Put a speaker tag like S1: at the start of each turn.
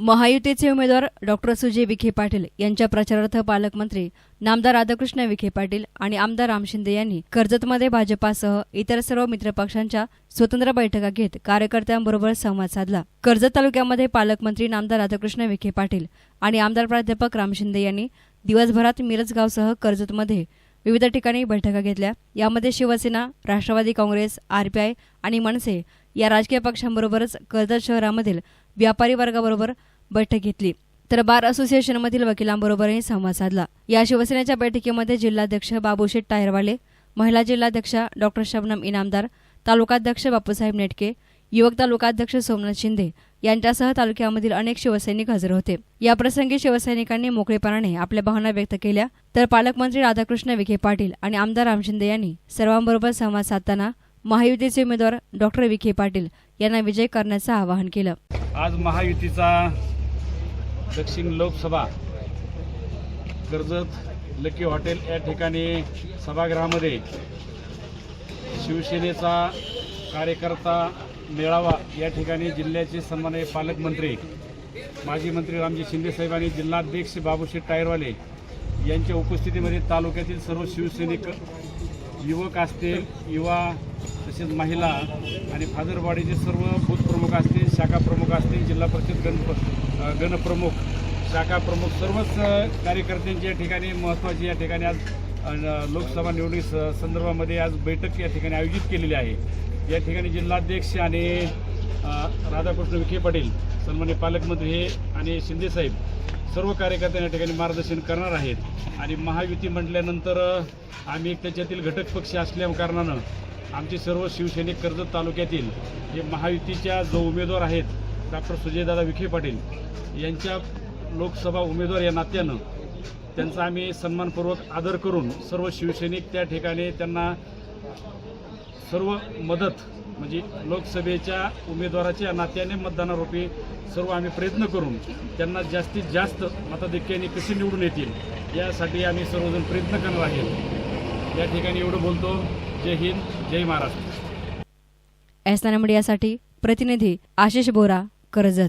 S1: महायुतीचे उमेदवार डॉक्टर सुजय विखे पाटील यांच्या प्रचारार्थ पालकमंत्री नामदार राधाकृष्ण विखे पाटील आणि आमदार राम शिंदे यांनी कर्जतमध्ये भाजपासह इतर सर्व मित्रपक्षांच्या स्वतंत्र बैठका घेत कार्यकर्त्यांबरोबर संवाद साधला. कर्जत तालुक्यामध्ये पालकमंत्री नामदार राधाकृष्ण विखे पाटील आणि आमदार प्राध्यापक राम शिंदे यांनी दिवसभरात मिरजगावसह कर्जतमध्ये विविध ठिकाणी बैठका घेतल्या. यामध्ये शिवसेना राष्ट्रवादी काँग्रेस आरपीआय आणि मनसे या राजकीय पक्षांबरोबरच कर्जत शहरामधील व्यापारी वर्गाबरोबर बैठक घेतली. तर बार असोसिएशनमधील वकिलांबरोबरही संवाद साधला. या शिवसेनेच्या बैठकीमध्ये जिल्हाध्यक्ष बाबूशेठ टायरवाले महिला जिल्हाध्यक्षा डॉक्टर शबनम इनामदार तालुकाध्यक्ष बापूसाहेब नेटके युवक तालुकाध्यक्ष सोमनाथ शिंदे यांच्यासह तालुक्यामधील अनेक शिवसैनिक हजर होते. याप्रसंगी शिवसैनिकांनी मोकळेपणाने आपल्या भावना व्यक्त केल्या. तर पालकमंत्री राधाकृष्ण विखे पाटील आणि आमदार राम शिंदे यांनी सर्वांबरोबर संवाद साधताना महायुतीचे उमेदवार डॉक्टर विखे पाटील यांना विजय करण्याचं आवाहन केलं.
S2: आज महायुतीचा दक्षिण लोकसभा कर्जत लकी हॉटेल या ठिकाणी सभागृहामध्ये शिवसेनेचा कार्यकर्ता मेळावा या ठिकाणी जिल्ह्याचे सन्माननीय पालकमंत्री माजी मंत्री रामजी शिंदेसाहेब आणि जिल्हाध्यक्ष बाबूशेठ टायरवाले यांच्या उपस्थितीमध्ये तालुक्यातील सर्व शिवसैनिक युवक असतील युवा तसेच महिला आणि फादरवाडीचे सर्व बूथ प्रमुख असतील शाखा प्रमुख असतील जिल्हा परिषद गण गणप्रमुख शाखा प्रमुख सर्वच अ, कार्यकर्त्यांची या ठिकाणी महत्त्वाची या ठिकाणी आज लोकसभा निवडणूक स- संदर्भामध्ये आज बैठक या ठिकाणी आयोजित केलेली आहे. या ठिकाणी जिल्हाध्यक्ष आणि राधाकृष्ण विखे पाटील सन्मान्य पालकमंत्री हे आणि शिंदेसाहेब सर्व कार्यकर्त्यांना या ठिकाणी मार्गदर्शन करणार आहेत. आणि महायुती म्हटल्यानंतर आम्ही एक त्याच्यातील घटक पक्ष असल्या कारणानं आमचे सर्व शिवसैनिक कर्जत तालुक्यातील जे महायुतीच्या जो उमेदवार आहेत डॉक्टर सुजयदादा विखे पाटील यांच्या लोकसभा उमेदवार या नात्यानं त्यांचा आम्ही सन्मानपूर्वक आदर करून सर्व शिवसैनिक त्या ठिकाणी त्यांना सर्व मदत म्हणजे लोकसभेच्या उमेदवाराच्या नात्याने मतदानारोपी सर्व आम्ही प्रयत्न करून त्यांना जास्तीत जास्त मताधिक्याने कसे निवडून येतील यासाठी आम्ही सर्वजण प्रयत्न करणार आहेत या ठिकाणी एवढं बोलतो. जय हिंद जय महाराष्ट्र.
S1: एस मीडियासाठी प्रतिनिधी आशिष बोरा कर्जत.